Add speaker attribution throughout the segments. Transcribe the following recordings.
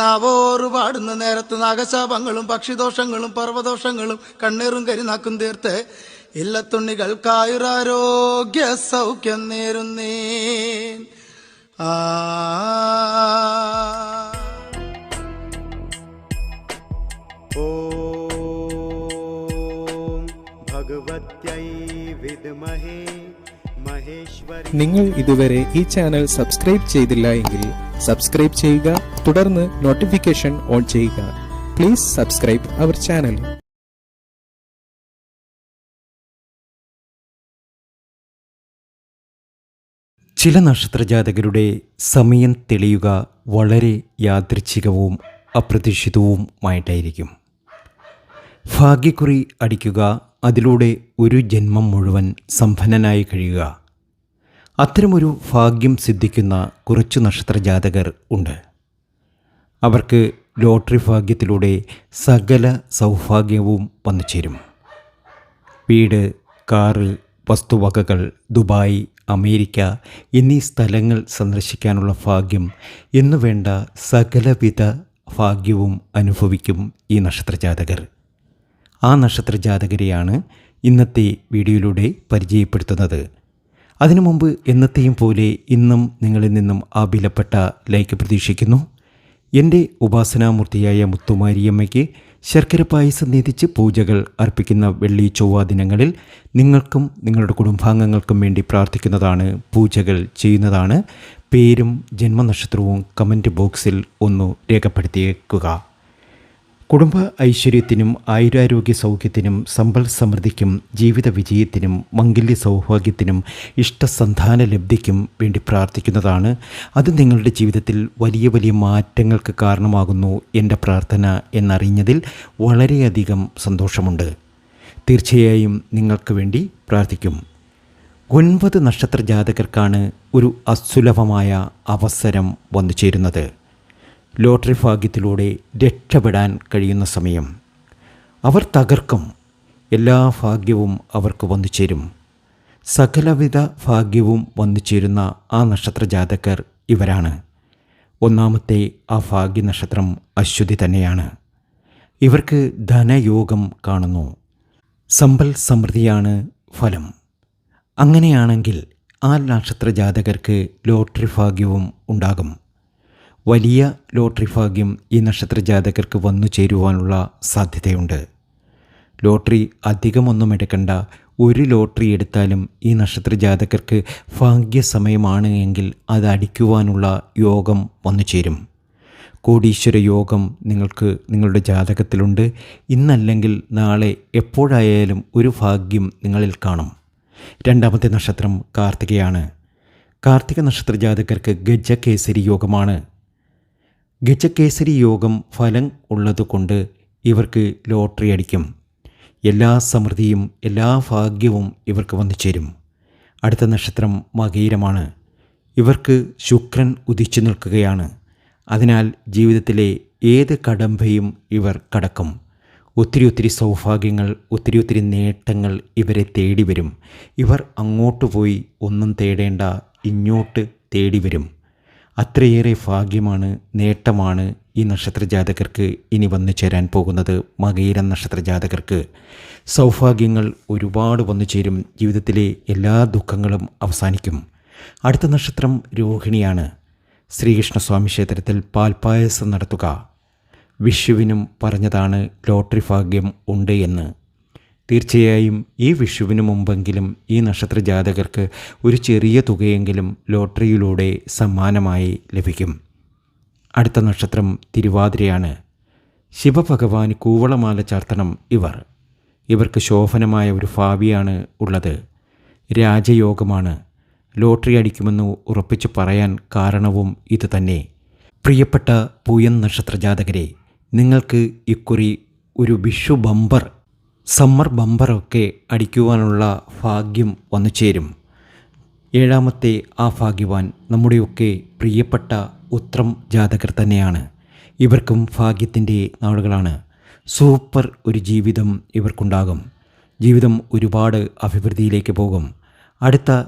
Speaker 1: നാവോറ് പാടുന്ന നേരത്ത് നാഗശാപങ്ങളും പക്ഷിദോഷങ്ങളും പർവദോഷങ്ങളും കണ്ണീറും കരിനാക്കും തീർത്ത് ഇല്ലത്തുണ്ണികൾക്കായുരാരോഗ്യ സൗഖ്യം നേരുന്നേ ആ.
Speaker 2: ഭഗവത്യൈ വിദ്മഹേ
Speaker 3: നിങ്ങൾ ഇതുവരെ ഈ ചാനൽ സബ്സ്ക്രൈബ് ചെയ്തില്ല എങ്കിൽ സബ്സ്ക്രൈബ് ചെയ്യുക തുടർന്ന് നോട്ടിഫിക്കേഷൻ ഓൺ ചെയ്യുക. പ്ലീസ് സബ്സ്ക്രൈബ് അവർ ചാനൽ
Speaker 4: ചില നക്ഷത്രജാതകരുടെ സമയം തെളിയുക വളരെ യാദൃച്ഛികവും അപ്രതീക്ഷിതവുമായിട്ടായിരിക്കും. ഭാഗ്യക്കുറി അടിക്കുക അതിലൂടെ ഒരു ജന്മം മുഴുവൻ സമ്പന്നനായി കഴിയുക. അത്തരമൊരു ഭാഗ്യം സിദ്ധിക്കുന്ന കുറച്ച് നക്ഷത്രജാതകർ ഉണ്ട്. അവർക്ക് ലോട്ടറി ഭാഗ്യത്തിലൂടെ സകല സൗഭാഗ്യവും വന്നു ചേരും. വീട് കാറ് വസ്തുവകകൾ ദുബായ് അമേരിക്ക എന്നീ സ്ഥലങ്ങൾ സന്ദർശിക്കാനുള്ള ഭാഗ്യം എന്നു വേണ്ട സകലവിധ ഭാഗ്യവും അനുഭവിക്കും ഈ നക്ഷത്രജാതകർ. ആ നക്ഷത്ര ജാതകരെയാണ് ഇന്നത്തെ വീഡിയോയിലൂടെ പരിചയപ്പെടുത്തുന്നത്. അതിനു മുമ്പ് എന്നത്തെയും പോലെ ഇന്നും നിങ്ങളിൽ നിന്നും ആ വിലപ്പെട്ട ലൈക്ക് പ്രതീക്ഷിക്കുന്നു. എന്റെ ഉപാസനാമൂർത്തിയായ മുത്തുമാരിയമ്മയ്ക്ക് ശർക്കര പായസം നീതിച്ച് പൂജകൾ അർപ്പിക്കുന്ന വെള്ളി ചൊവ്വ ദിനങ്ങളിൽ നിങ്ങൾക്കും നിങ്ങളുടെ കുടുംബാംഗങ്ങൾക്കും വേണ്ടി പ്രാർത്ഥിക്കുന്നതാണ് പൂജകൾ ചെയ്യുന്നതാണ്. പേരും ജന്മനക്ഷത്രവും കമന്റ് ബോക്സിൽ ഒന്ന് രേഖപ്പെടുത്തിയേക്കുക. കുടുംബ ഐശ്വര്യത്തിനും ആയുരാരോഗ്യ സൗഖ്യത്തിനും സമ്പൽ സമൃദ്ധിക്കും ജീവിത വിജയത്തിനും മംഗല്യ സൗഭാഗ്യത്തിനും ഇഷ്ടസന്ധാന ലബ്ധിക്കും വേണ്ടി പ്രാർത്ഥിക്കുന്നതാണ്. അത് നിങ്ങളുടെ ജീവിതത്തിൽ വലിയ വലിയ മാറ്റങ്ങൾക്ക് കാരണമാകുന്നു എന്റെ പ്രാർത്ഥന എന്നറിഞ്ഞതിൽ വളരെയധികം സന്തോഷമുണ്ട്. തീർച്ചയായും നിങ്ങൾക്ക് വേണ്ടി പ്രാർത്ഥിക്കും. ഒൻപത് നക്ഷത്ര ജാതകർക്കാണ് ഒരു അസുലഭമായ അവസരം വന്നു ചേരുന്നത് ലോട്ടറി ഭാഗ്യത്തിലൂടെ രക്ഷപ്പെടാൻ കഴിയുന്ന സമയം. അവർ തകർക്കും. എല്ലാ ഭാഗ്യവും അവർക്ക് വന്നു ചേരും സകലവിധ ഭാഗ്യവും വന്നു ചേരുന്ന ആ നക്ഷത്ര ജാതകർ ഇവരാണ്. ഒന്നാമത്തെ ആ ഭാഗ്യ നക്ഷത്രം അശ്വതി തന്നെയാണ്. ഇവർക്ക് ധനയോഗം കാണുന്നു. സമ്പൽ സമൃദ്ധിയാണ് ഫലം. അങ്ങനെയാണെങ്കിൽ ആ നക്ഷത്ര ജാതകർക്ക് ലോട്ടറി ഭാഗ്യവും ഉണ്ടാകും. വലിയ ലോട്ടറി ഭാഗ്യം ഈ നക്ഷത്ര ജാതകർക്ക് വന്നു ചേരുവാനുള്ള സാധ്യതയുണ്ട്. ലോട്ടറി അധികമൊന്നും എടുക്കണ്ട. ഒരു ലോട്ടറി എടുത്താലും ഈ നക്ഷത്ര ജാതകർക്ക് ഭാഗ്യസമയമാണ് എങ്കിൽ അത് അടിക്കുവാനുള്ള യോഗം വന്നു ചേരും. കോടീശ്വര യോഗം നിങ്ങൾക്ക് നിങ്ങളുടെ ജാതകത്തിലുണ്ട്. ഇന്നല്ലെങ്കിൽ നാളെ എപ്പോഴായാലും ഒരു ഭാഗ്യം നിങ്ങളിൽ കാണും. രണ്ടാമത്തെ നക്ഷത്രം കാർത്തികയാണ്. കാർത്തിക നക്ഷത്ര ജാതകർക്ക് ഗജകേസരി യോഗമാണ്. ഗജകേസരി യോഗം ഫലം ഉള്ളതുകൊണ്ട് ഇവർക്ക് ലോട്ടറി അടിക്കും. എല്ലാ സമൃദ്ധിയും എല്ലാ ഭാഗ്യവും ഇവർക്ക് വന്നു ചേരും. അടുത്ത നക്ഷത്രം മകീരമാണ് ഇവർക്ക് ശുക്രൻ ഉദിച്ചു നിൽക്കുകയാണ്. അതിനാൽ ജീവിതത്തിലെ ഏത് കടമ്പയും ഇവർ കടക്കും. ഒത്തിരി ഒത്തിരി സൗഭാഗ്യങ്ങൾ ഒത്തിരി ഒത്തിരി നേട്ടങ്ങൾ ഇവരെ തേടി വരും ഇവർ അങ്ങോട്ട് പോയി ഒന്നും തേടേണ്ട ഇങ്ങോട്ട് തേടി വരും അത്രയേറെ ഭാഗ്യമാണ് നേട്ടമാണ് ഈ നക്ഷത്ര ജാതകർക്ക് ഇനി വന്നു ചേരാൻ പോകുന്നത്. മകയിരം നക്ഷത്ര ജാതകർക്ക് സൗഭാഗ്യങ്ങൾ ഒരുപാട് വന്നു ചേരും. ജീവിതത്തിലെ എല്ലാ ദുഃഖങ്ങളും അവസാനിക്കും. അടുത്ത നക്ഷത്രം രോഹിണിയാണ്. ശ്രീകൃഷ്ണസ്വാമി ക്ഷേത്രത്തിൽ പാൽപ്പായസം നടത്തുക. വിഷുവിനും പറഞ്ഞതാണ് ലോട്ടറി ഭാഗ്യം ഉണ്ട് എന്ന്. തീർച്ചയായും ഈ വിഷുവിന് മുമ്പെങ്കിലും ഈ നക്ഷത്ര ജാതകർക്ക് ഒരു ചെറിയ തുകയെങ്കിലും ലോട്ടറിയിലൂടെ സമ്മാനമായി ലഭിക്കും. അടുത്ത നക്ഷത്രം തിരുവാതിരയാണ്. ശിവഭഗവാന് കൂവളമാല ചാർത്തണം ഇവർ. ഇവർക്ക് ശോഭനമായ ഒരു ഭാവിയാണ് ഉള്ളത്. രാജയോഗമാണ്. ലോട്ടറി അടിക്കുമെന്ന് ഉറപ്പിച്ചു പറയാൻ കാരണവും ഇതുതന്നെ പ്രിയപ്പെട്ട പൂയൻ നക്ഷത്ര ജാതകരെ നിങ്ങൾക്ക് ഇക്കുറി ഒരു വിഷു ബമ്പർ സമ്മർ ബമ്പറൊക്കെ അടിക്കുവാനുള്ള ഭാഗ്യം വന്നു ചേരും. ഏഴാമത്തെ ആ ഭാഗ്യവാൻ നമ്മുടെയൊക്കെ പ്രിയപ്പെട്ട ഉത്രം ജാതകർ തന്നെയാണ്. ഇവർക്കും ഭാഗ്യത്തിന്റെ നാളുകളാണ്. സൂപ്പർ ഒരു ജീവിതം ഇവർക്കുണ്ടാകും. ജീവിതം ഒരുപാട് അഭിവൃദ്ധിയിലേക്ക് പോകും. അടുത്ത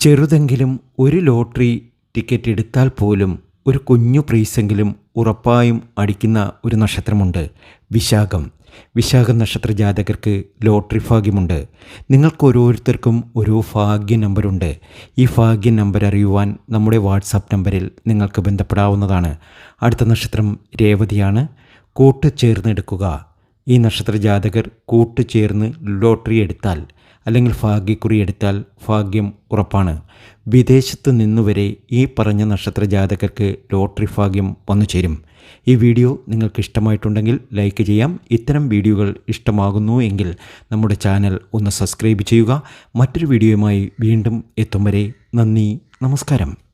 Speaker 4: ചെറുതെങ്കിലും ഒരു ലോട്ടറി ടിക്കറ്റ് എടുത്താൽ പോലും ഒരു കുഞ്ഞു പ്രൈസെങ്കിലും ഉറപ്പായും അടിക്കുന്ന ഒരു നക്ഷത്രമുണ്ട് വിശാഖം. വിശാഖ നക്ഷത്ര ജാതകർക്ക് ലോട്ടറി ഭാഗ്യമുണ്ട്. നിങ്ങൾക്ക് ഓരോരുത്തർക്കും ഓരോ ഭാഗ്യ നമ്പറുണ്ട് ഈ ഭാഗ്യ നമ്പർ അറിയുവാൻ നമ്മുടെ വാട്സാപ്പ് നമ്പറിൽ നിങ്ങൾക്ക് ബന്ധപ്പെടാവുന്നതാണ്. അടുത്ത നക്ഷത്രം രേവതിയാണ്. കൂട്ട് ചേർന്നെടുക്കുക. ഈ നക്ഷത്ര ജാതകർ കൂട്ടുചേർന്ന് ലോട്ടറി എടുത്താൽ അല്ലെങ്കിൽ ഭാഗ്യക്കുറി എടുത്താൽ ഭാഗ്യം ഉറപ്പാണ്. വിദേശത്ത് നിന്നുവരെ ഈ പറഞ്ഞ നക്ഷത്ര ജാതകർക്ക് ലോട്ടറി ഭാഗ്യം വന്നു ചേരും. ഈ വീഡിയോ നിങ്ങൾക്ക് ഇഷ്ടമായിട്ടുണ്ടെങ്കിൽ ലൈക്ക് ചെയ്യാം. ഇത്തരം വീഡിയോകൾ ഇഷ്ടമാകുന്നു എങ്കിൽ നമ്മുടെ ചാനൽ ഒന്ന് സബ്സ്ക്രൈബ് ചെയ്യുക. മറ്റൊരു വീഡിയോയുമായി വീണ്ടും എത്തും വരെ നന്ദി നമസ്കാരം.